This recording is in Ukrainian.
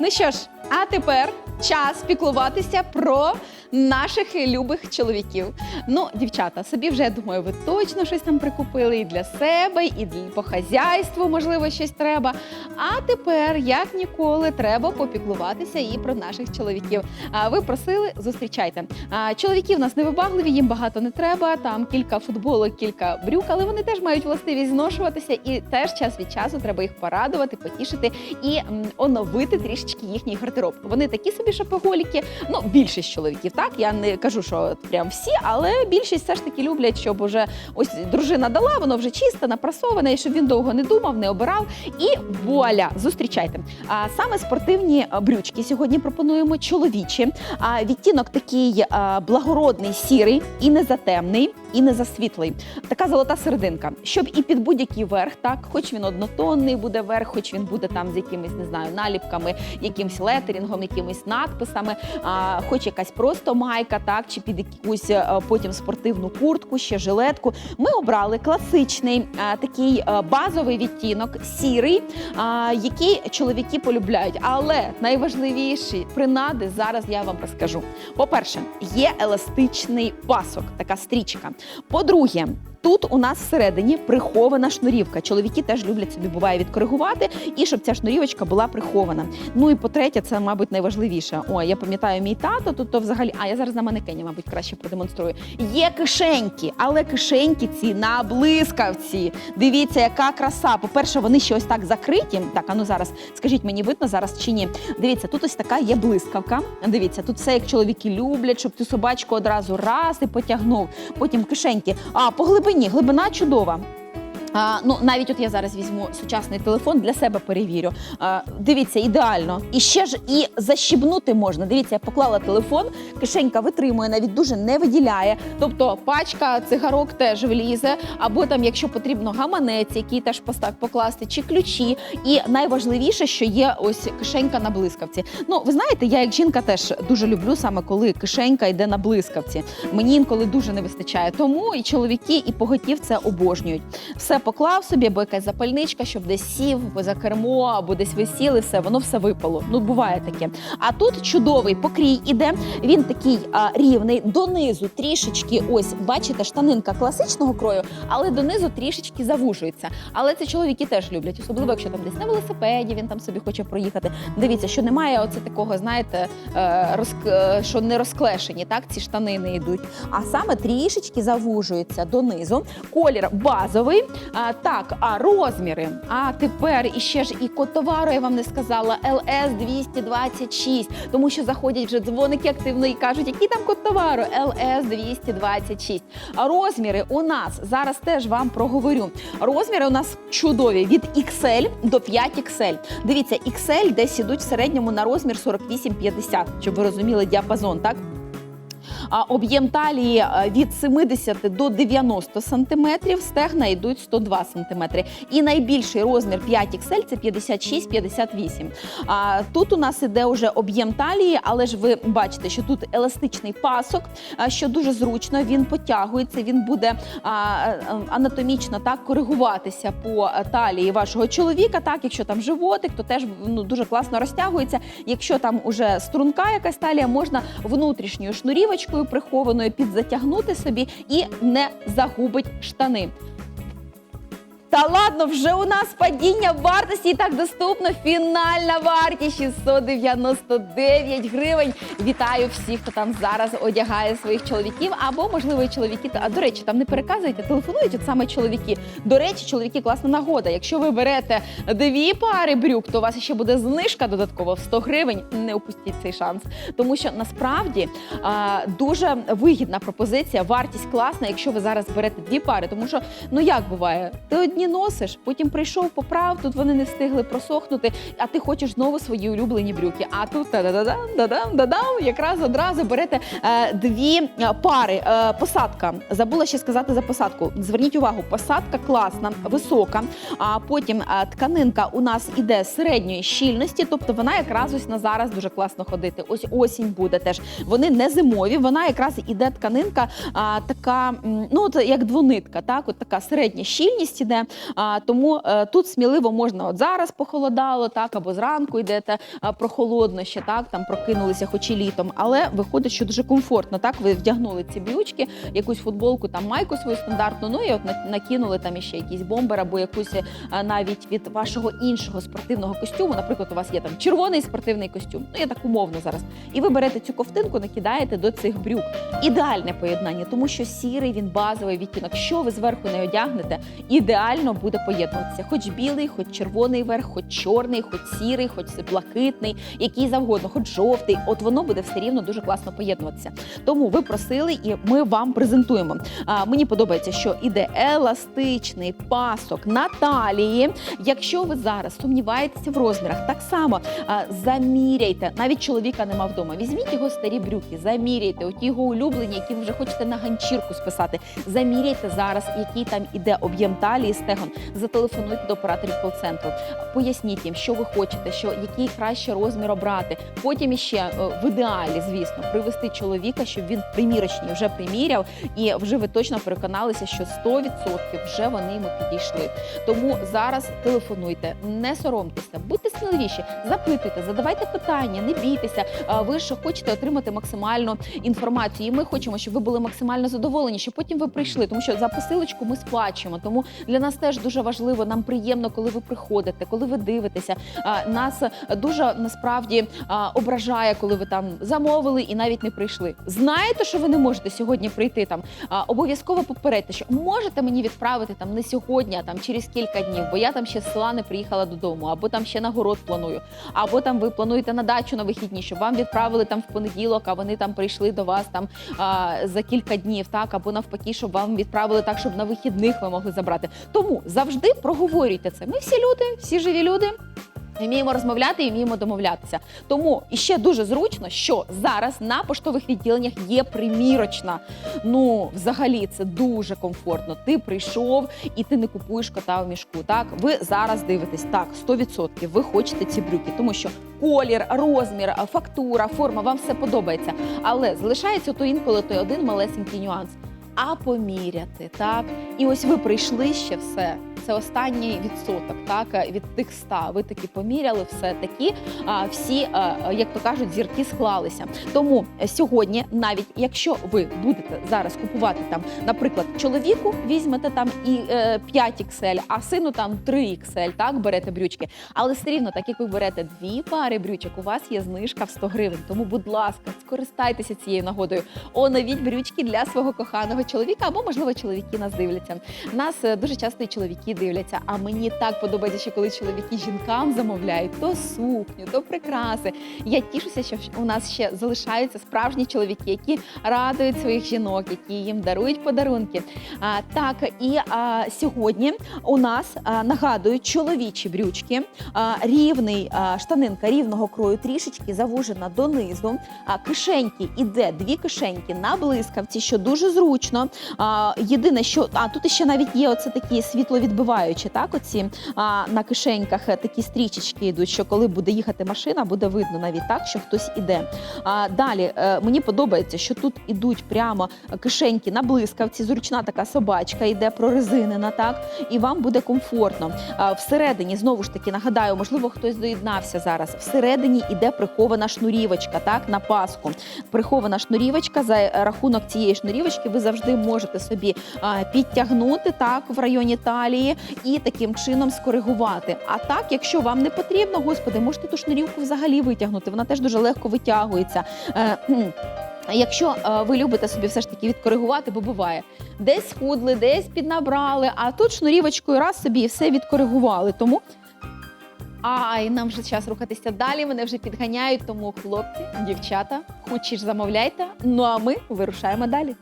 Ну що ж, а тепер час піклуватися про наших любих чоловіків. Ну, дівчата, собі вже я думаю, ви точно щось там прикупили і для себе, і по хазяйству, можливо, щось треба. А тепер, як ніколи, треба попіклуватися і про наших чоловіків. А ви просили, зустрічайте. А, чоловіки в нас невибагливі, їм багато не треба. Там кілька футболок, кілька брюк, але вони теж мають властивість зношуватися, і теж час від часу треба їх порадувати, потішити і оновити трішечки їхній гардероб. Вони такі собі шопоголіки, ну більшість чоловіків. Так я не кажу, що прям всі, але більшість все ж таки люблять, щоб уже ось дружина дала, воно вже чисте, напрасоване, і щоб він довго не думав, не обирав. І вуаля, зустрічайте. А саме спортивні брючки сьогодні пропонуємо чоловічі. А відтінок такий благородний, сірий і не затемний, і не засвітлий. Така золота серединка, щоб і під будь-який верх, так, хоч він однотонний буде верх, хоч він буде там з якимись, не знаю, наліпками, якимсь летерінгом, якимись надписами, а, хоч якась просто майка, так, чи під якусь а, потім спортивну куртку, ще жилетку. Ми обрали класичний а, такий а, базовий відтінок, сірий, а, який чоловіки полюбляють. Але найважливіші принади зараз я вам розкажу. По-перше, є еластичний пасок, така стрічка. По-друге, Тут у нас всередині прихована шнурівка. Чоловіки теж люблять собі буває відкоригувати, і щоб ця шнурівочка була прихована. Ну і по-третє, це, мабуть, найважливіше. О, я пам'ятаю, мій тато тут то взагалі. А я зараз на манекені, мабуть, краще продемонструю. Є кишеньки, але кишеньки ці на блискавці. Дивіться, яка краса. По-перше, вони ще ось так закриті. Так, а ну зараз скажіть мені, видно зараз чи ні? Дивіться, тут ось така є блискавка. Дивіться, тут все як чоловіки люблять, щоб цю собачку одразу раз і потягнув. Потім кишеньки. А по глибині, глибина чудова. А, ну, навіть от я зараз візьму сучасний телефон для себе перевірю. А, дивіться, ідеально. І ще ж і защібнути можна. Дивіться, я поклала телефон, кишенька витримує, навіть дуже не виділяє. Тобто пачка цигарок теж влізе, або там, якщо потрібно, гаманець, який теж покласти, чи ключі. І найважливіше, що є ось кишенька на блискавці. Ну, ви знаєте, я як жінка теж дуже люблю саме коли кишенька йде на блискавці. Мені інколи дуже не вистачає. Тому і чоловіки, і поготів це обожнюють. Все поклав собі, або якась запальничка, щоб десь сів за кермо, або десь висіли, все, воно все випало. Ну, буває таке. А тут чудовий покрій іде. Він такий а, рівний, донизу трішечки, ось бачите, штанинка класичного крою, але донизу трішечки завужується. Але це чоловіки теж люблять, особливо якщо там десь на велосипеді він там собі хоче проїхати. Дивіться, що немає оце такого, знаєте, е, розк... е, що не розклешені, так ці штанини йдуть. А саме трішечки завужується донизу. Колір базовий. А, так, а розміри. А тепер іще ж і код товару я вам не сказала LS 226, тому що заходять вже дзвоники активно і кажуть, який там код товару LS 226. А розміри у нас зараз теж вам проговорю. Розміри у нас чудові від XL до 5XL. Дивіться, XL десь ідуть в середньому на розмір 48-50, щоб ви розуміли діапазон, так? Об'єм талії е, від 70 до 90 сантиметрів, стегна йдуть 102 сантиметри. І найбільший розмір 5XL – це 56-58. А тут у нас іде вже об'єм талії, але ж ви бачите, що тут еластичний пасок, що дуже зручно. Він потягується, він буде е, анатомічно так коригуватися по е, талії вашого чоловіка. Так, якщо там животик, то теж ну, дуже класно розтягується. Якщо там уже струнка якась талія, можна внутрішньою шнурівочкою прихованою підзатягнути собі і не загубить штани. Та ладно, вже у нас падіння вартості і так доступно. Фінальна вартість 699 гривень. Вітаю всіх, хто там зараз одягає своїх чоловіків, або можливо і чоловіки. А до речі, там не переказуйте, телефонують от саме чоловіки. До речі, чоловіки класна нагода. Якщо ви берете дві пари брюк, то у вас ще буде знижка додатково в 100 гривень. Не упустіть цей шанс, тому що насправді а, дуже вигідна пропозиція. Вартість класна, якщо ви зараз берете дві пари, тому що ну як буває, ти одні носиш, потім прийшов, поправ, тут вони не встигли просохнути, а ти хочеш знову свої улюблені брюки. А тут та-да-да-дам, дадам, дадам, якраз одразу берете е, дві е, пари. Е, посадка. Забула ще сказати за посадку. Зверніть увагу, посадка класна, висока. А потім е, тканинка у нас іде середньої щільності, тобто вона якраз ось на зараз дуже класно ходити. Ось осінь буде теж. Вони не зимові, вона якраз іде тканинка а, така, ну от як двонитка, так, от така середня щільність іде. А, тому е, тут сміливо можна от зараз похолодало, так або зранку йдете прохолодно ще так, там прокинулися, хоч і літом. Але виходить, що дуже комфортно. Так, ви вдягнули ці брючки, якусь футболку, там майку свою стандартну. Ну і от накинули там іще якийсь бомбер або якусь е, навіть від вашого іншого спортивного костюму. Наприклад, у вас є там червоний спортивний костюм. Ну я так умовно зараз. І ви берете цю ковтинку, накидаєте до цих брюк. Ідеальне поєднання, тому що сірий він базовий відтінок. Що ви зверху не одягнете, ідеально буде поєднуватися. Хоч білий, хоч червоний верх, хоч чорний, хоч сірий, хоч блакитний, який завгодно, хоч жовтий. От воно буде все рівно дуже класно поєднуватися. Тому ви просили, і ми вам презентуємо. А, мені подобається, що іде еластичний пасок на талії. Якщо ви зараз сумніваєтеся в розмірах, так само а, заміряйте. Навіть чоловіка нема вдома. Візьміть його старі брюки, заміряйте. Оті його улюблені, які ви вже хочете на ганчірку списати. Заміряйте зараз, який там іде об'єм талії стегон. Зателефонуйте до операторів кол-центру. Поясніть їм, що ви хочете, що який краще розмір обрати. Потім іще е, в ідеалі, звісно, привести чоловіка, щоб він в примірочній вже приміряв, і вже ви точно переконалися, що 100% вже вони йому підійшли. Тому зараз телефонуйте, не соромтеся, будьте сміливіші, запитуйте, задавайте питання, не бійтеся. Ви ж хочете отримати максимальну інформацію. І ми хочемо, щоб ви були максимально задоволені, щоб потім ви прийшли, тому що за посилочку ми сплачуємо. Тому для нас теж дуже важливо. Нам приємно, коли ви приходите, коли ви дивитеся. Нас дуже насправді ображає, коли ви там замовили і навіть не прийшли. Знаєте, що ви не можете сьогодні прийти там. Обов'язково попередьте, що можете мені відправити там не сьогодні, а там через кілька днів, бо я там ще з села не приїхала додому, або там ще на город планую, або там ви плануєте на дачу на вихідні, щоб вам відправили там в понеділок, а вони там прийшли до вас там за кілька днів, так або навпаки, щоб вам відправили так, щоб на вихідних ви могли забрати. Тому завжди проговорюйте це. Ми всі люди, всі живі люди. Вміємо розмовляти і вміємо домовлятися. Тому і ще дуже зручно, що зараз на поштових відділеннях є примірочна. Ну, взагалі, це дуже комфортно. Ти прийшов і ти не купуєш кота в мішку. Так, ви зараз дивитесь так, 100% ви хочете ці брюки, тому що колір, розмір, фактура, форма вам все подобається. Але залишається то інколи той один малесенький нюанс. А поміряти, так? І ось ви прийшли ще все. Це останній відсоток, так від тих ста. Ви таки поміряли все такі. А всі, як то кажуть, зірки склалися. Тому е, сьогодні, навіть якщо ви будете зараз купувати там, наприклад, чоловіку візьмете там і е, 5 XL, а сину там 3 XL, так берете брючки. Але все рівно, так як ви берете дві пари брючок, у вас є знижка в 100 гривень. Тому, будь ласка, скористайтеся цією нагодою. Оновіть брючки для свого коханого чоловіка, або можливо чоловіки нас дивляться. Нас е, дуже часто і чоловіки дивляться. А мені так подобається, що коли чоловіки жінкам замовляють то сукню, то прикраси. Я тішуся, що у нас ще залишаються справжні чоловіки, які радують своїх жінок, які їм дарують подарунки. А, так і а, сьогодні у нас а, нагадую чоловічі брючки, а, рівний а, штанинка рівного крою, трішечки завужена донизу. А, кишеньки іде дві кишеньки на блискавці, що дуже зручно. А, єдине, що а тут ще навіть є оце такі світловідбиваючі, так оці а, на кишеньках е, такі стрічечки йдуть, що коли буде їхати машина, буде видно навіть так, що хтось іде. А, далі е, мені подобається, що тут ідуть прямо кишеньки на блискавці, зручна така собачка йде прорезинена, так і вам буде комфортно. А, всередині знову ж таки нагадаю, можливо, хтось доєднався зараз. Всередині іде прихована шнурівочка, так на паску. Прихована шнурівочка за рахунок цієї шнурівочки ви завжди можете собі підтягнути так в районі талії і таким чином скоригувати. А так, якщо вам не потрібно, господи, можете ту шнурівку взагалі витягнути. Вона теж дуже легко витягується. Е. Якщо е, ви любите собі все ж таки відкоригувати, бо буває, десь схудли, десь піднабрали, а тут шнурівочкою раз собі і все відкоригували. Тому Ай, нам вже час рухатися далі. Мене вже підганяють. Тому хлопці, дівчата, хочеш замовляйте. Ну а ми вирушаємо далі.